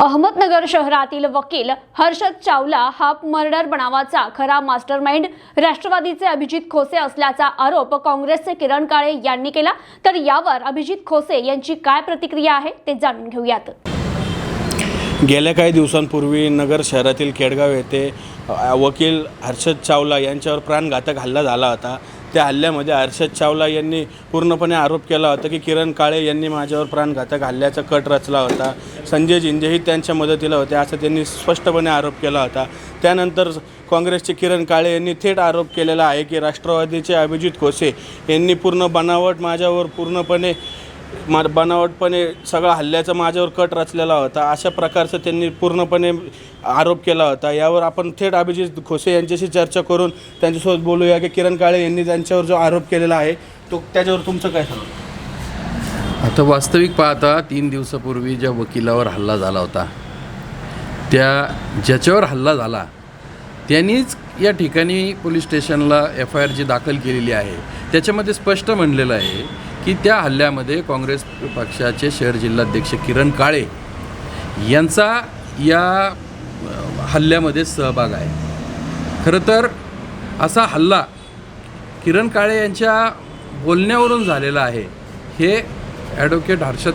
अहमदनगर शहरातील वकील हर्षद चावला हा मर्डर बनावाचा खरा मास्टरमाइंड राष्ट्रवादीचे अभिजित खोसे असल्याचा आरोप काँग्रेसचे किरण काळे यांनी केला. तर यावर अभिजित खोसे यांची काय प्रतिक्रिया आहे ते जाणून घेऊयात. गेल्या काही दिवसांपूर्वी नगर शहरातील केडगाव येथे वकील हर्षद चावला यांच्यावर प्राणघातक हल्ला झाला होता. त्या हल्ल्यामध्ये हर्षद चावला यांनी पूर्णपणे आरोप केला होता की किरण काळे यांनी माझ्यावर प्राणघातक हल्ल्याचा कट रचला होता. संजय जिंजेही त्यांच्या मदतीला होते असं त्यांनी स्पष्टपणे आरोप केला होता. त्यानंतर काँग्रेसचे किरण काळे यांनी थेट आरोप केलेला आहे की राष्ट्रवादीचे अभिजित खोसे यांनी पूर्ण बनावट माझ्यावर पूर्णपणे मा बनावटपणे सगळा हल्ल्याचा माझ्यावर कट रचलेला होता. अशा प्रकारचं त्यांनी पूर्णपणे आरोप केला होता. यावर आपण थेट अभिजित खोसे यांच्याशी चर्चा करून त्यांच्यासोबत बोलूया की किरण काळे यांनी त्यांच्यावर जो आरोप केलेला आहे तो त्याच्यावर तुमचं काय सांगा? आता वास्तविक पाहता तीन दिवसापूर्वी ज्या वकिलावर हल्ला झाला होता त्या ज्याच्यावर हल्ला झाला त्यांनीच या ठिकाणी पोलीस स्टेशनला एफ आय आर जी दाखल केलेली आहे त्याच्यामध्ये स्पष्ट म्हणलेलं आहे की त्या हल्ल्यामध्ये काँग्रेस पक्षाचे शहर जिल्हाध्यक्ष किरण काळे यांचा या हल्ल्यामध्ये सहभाग आहे. खरं तर असा हल्ला किरण काळे यांच्या बोलण्यावरून झालेला आहे हे ॲडव्होकेट हर्षद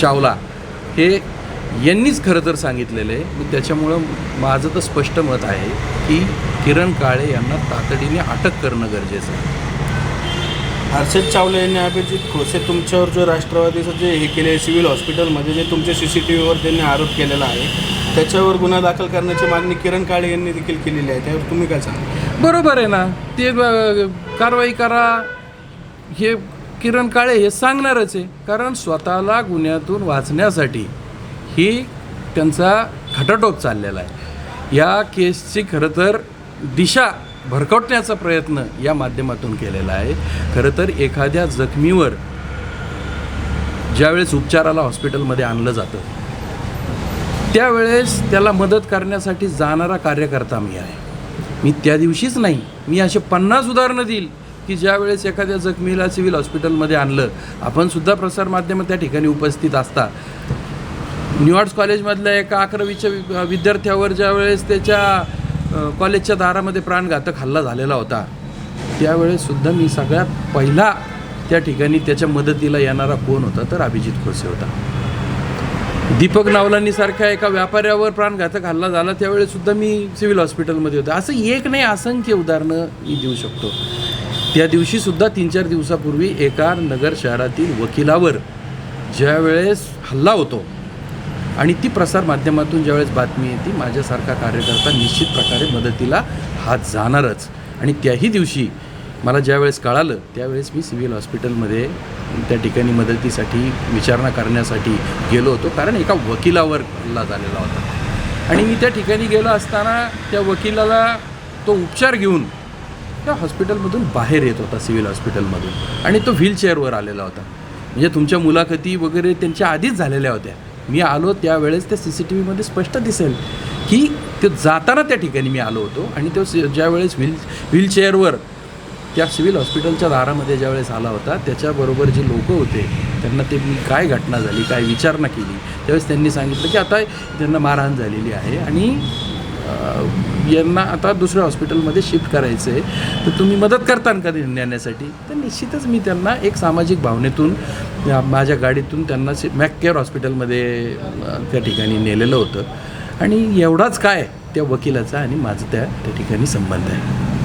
चावला हे यांनीच खरं तर सांगितलेलं आहे. त्याच्यामुळं माझं तर स्पष्ट मत आहे की किरण काळे यांना तातडीने अटक करणं गरजेचं आहे. हर्षद चावले यांनी अभिजित खोसे तुमच्यावर जो राष्ट्रवादीचं जे हे केले सिव्हिल हॉस्पिटलमध्ये जे तुमच्या सी सी टी व्हीवर त्यांनी आरोप केलेला आहे त्याच्यावर गुन्हा दाखल करण्याची मागणी किरण काळे यांनी देखील केलेली आहे. त्यावर तुम्ही काय सांगा बरोबर आहे ना. ते कारवाई करा हे किरण काळे हे सांगणारच आहे. कारण स्वतःला गुन्ह्यातून वाचण्यासाठी ही त्यांचा खटाटोप चाललेला आहे. या केसची खरं तर दिशा भरकटण्याचा प्रयत्न या माध्यमातून केलेला आहे. खरं तर एखाद्या जखमीवर ज्यावेळेस उपचाराला हॉस्पिटलमध्ये आणलं जातं त्यावेळेस त्याला मदत करण्यासाठी जाणारा कार्यकर्ता मी आहे. मी त्या दिवशीच नाही मी असे पन्नास उदाहरणं देईल की ज्यावेळेस एखाद्या जखमीला सिव्हिल हॉस्पिटलमध्ये आणलं आपण सुद्धा प्रसारमाध्यम त्या ठिकाणी उपस्थित असता. न्यू आर्ट्स कॉलेजमधल्या एका अकरावीच्या वि- विद्यार्थ्यावर ज्यावेळेस त्याच्या कॉलेजच्या दारामध्ये प्राणघातक हल्ला झालेला होता. त्यावेळेससुद्धा मी सगळ्यात पहिला त्या ठिकाणी त्याच्या मदतीला येणारा कोण होता तर अभिजित खोसे होता. दीपक नावलांनीसारख्या एका व्यापाऱ्यावर प्राणघातक हल्ला झाला. त्यावेळेससुद्धा मी सिव्हिल हॉस्पिटलमध्ये होतो. असं एक नाही असंख्य उदाहरणं मी देऊ शकतो. त्या दिवशीसुद्धा तीन चार दिवसापूर्वी एका नगर शहरातील वकिलावर ज्यावेळेस हल्ला होतो आणि ती प्रसार माध्यमातून ज्यावेळेस बातमी येते माझ्यासारखा कार्यकर्ता निश्चित प्रकारे मदतीला हात जाणारच. आणि त्याही दिवशी मला ज्यावेळेस कळालं त्यावेळेस मी सिव्हिल हॉस्पिटलमध्ये त्या ठिकाणी मदतीसाठी विचारणा करण्यासाठी गेलो होतो कारण एका वकिलावर हल्ला झालेला होता. आणि मी त्या ठिकाणी गेलो असताना त्या वकिलाला तो उपचार घेऊन त्या हॉस्पिटलमधून बाहेर येत होता सिव्हिल हॉस्पिटलमधून. आणि तो व्हीलचेअरवर आलेला होता. म्हणजे तुमच्या मुलाखती वगैरे त्यांच्या आधीच झालेल्या होत्या. मी आलो त्यावेळेस त्या सी सी टी व्हीमध्ये स्पष्ट दिसेल की ते जाताना त्या ठिकाणी मी आलो होतो आणि तो ज्यावेळेस व्हील व्हीलचेअरवर त्या सिव्हिल हॉस्पिटलच्या दारामध्ये ज्यावेळेस आला होता त्याच्याबरोबर जे लोक होते त्यांना ते मी काय घटना झाली काय विचारणा केली त्यावेळेस त्यांनी सांगितलं की आता त्यांना मारहाण झालेली आहे आणि यांना आता दुसऱ्या हॉस्पिटलमध्ये शिफ्ट करायचं आहे. तर तुम्ही मदत करताल का नेण्यासाठी? तर निश्चितच मी त्यांना एक सामाजिक भावनेतून या माझ्या गाडीतून त्यांना सि- मॅककेअर हॉस्पिटलमध्ये त्या ठिकाणी नेलेलं होतं. आणि एवढाच काय त्या वकिलाचा आणि माझं त्या त्या ठिकाणी संबंध आहे.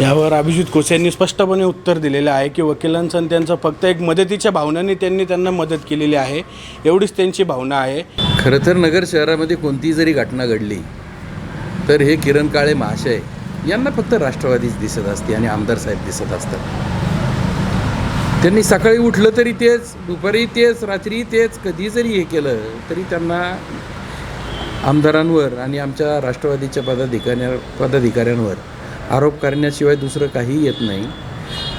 यावर अभिजित खोसे यांनी स्पष्टपणे उत्तर दिलेलं आहे की वकिलांचं आणि त्यांचं फक्त एक मदतीच्या भावनाने त्यांनी त्यांना मदत केलेली आहे एवढीच त्यांची भावना आहे. खरं तर नगर शहरामध्ये कोणतीही जरी घटना घडली तर हे किरण काळे महाशय यांना फक्त राष्ट्रवादीच दिसत असते आणि आमदार साहेब दिसत असतात. त्यांनी सकाळी उठलं तरी तेच दुपारी तेच रात्री तेच कधी जरी हे केलं तरी त्यांना आमदारांवर आणि आमच्या राष्ट्रवादीच्या पदाधिकाऱ्या पदाधिकाऱ्यांवर आरोप करण्याशिवाय दुसरं काही येत नाही.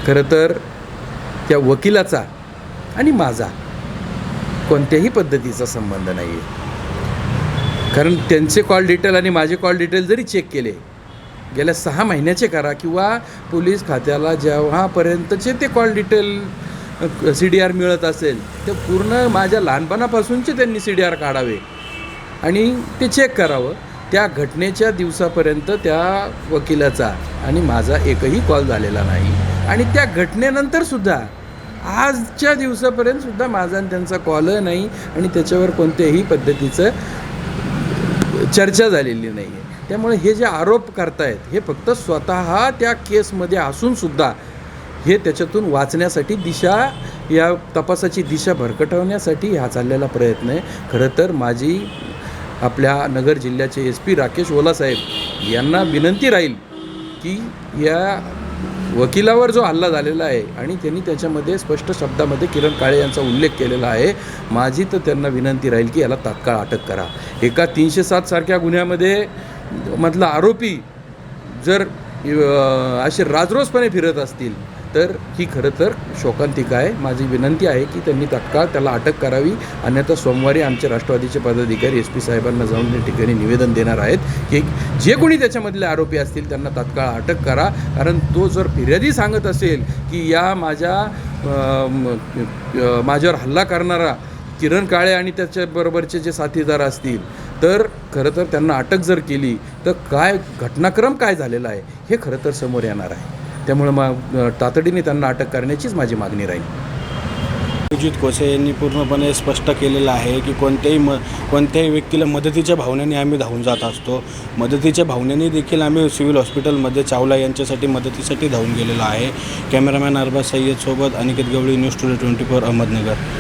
खरं तर त्या वकिलाचा आणि माझा कोणत्याही पद्धतीचा संबंध नाही आहे कारण त्यांचे कॉल डिटेल आणि माझे कॉल डिटेल जरी चेक केले गेल्या सहा महिन्याचे करा किंवा पोलीस खात्याला जेव्हापर्यंतचे ते call detail C D R मिळत असेल तर पूर्ण माझ्या लहानपणापासूनचे त्यांनी सी डी आर काढावे आणि ते चेक करावं. त्या घटनेच्या दिवसापर्यंत त्या वकिलाचा आणि माझा एकही कॉल झालेला नाही. आणि त्या घटनेनंतर सुद्धा आजच्या दिवसापर्यंत सुद्धा माझा आणि त्यांचा कॉल नाही आणि त्याच्यावर कोणत्याही पद्धतीचं चर्चा झालेली नाही आहे त्यामुळे हे जे आरोप करतायत हे फक्त स्वतः त्या केसमध्ये असूनसुद्धा हे त्याच्यातून वाचण्यासाठी दिशा या तपासाची दिशा भरकटवण्यासाठी हा चाललेला प्रयत्न आहे. खरं तर माझी आपल्या नगर जिल्ह्याचे एस पी राकेश ओलासाहेब यांना विनंती राहील की या वकिलावर जो हल्ला झालेला आहे आणि त्यांनी त्याच्यामध्ये स्पष्ट शब्दामध्ये किरण काळे यांचा उल्लेख केलेला आहे माझी तर त्यांना विनंती राहील की याला तात्काळ अटक करा. एका तीनशे सात सारख्या गुन्ह्यामध्ये मधला आरोपी जर असे राजरोसपणे फिरत असतील तर ही खरं तर शोकांतिका आहे. माझी विनंती आहे की त्यांनी तत्काळ त्याला अटक करावी. अन्यथा सोमवारी आमचे राष्ट्रवादीचे पदाधिकारी एस पी साहेबांना जाऊन त्या ठिकाणी निवेदन देणार आहेत की जे कोणी त्याच्यामधले आरोपी असतील त्यांना तत्काळ अटक करा. कारण तो जर फिर्यादी सांगत असेल की या माझ्या माझ्यावर हल्ला करणारा किरण काळे आणि त्याच्याबरोबरचे जे साथीदार असतील तर खरं तर त्यांना अटक जर केली तर काय घटनाक्रम काय झालेला आहे हे खरं तर समोर येणार आहे. त्यामुळं मग तातडीने त्यांना अटक करण्याचीच माझी मागणी राहील. अभिजित कोसे यांनी पूर्णपणे स्पष्ट केलेलं आहे की कोणत्याही म कोणत्याही व्यक्तीला मदतीच्या भावनेने आम्ही धावून जात असतो. मदतीच्या भावनेने देखील आम्ही सिव्हिल हॉस्पिटलमध्ये चावला यांच्यासाठी मदतीसाठी धावून गेलेलो आहे. Cameraman Arbaz सय्यदसोबत Aniket Gawali news today twenty four Ahmednagar.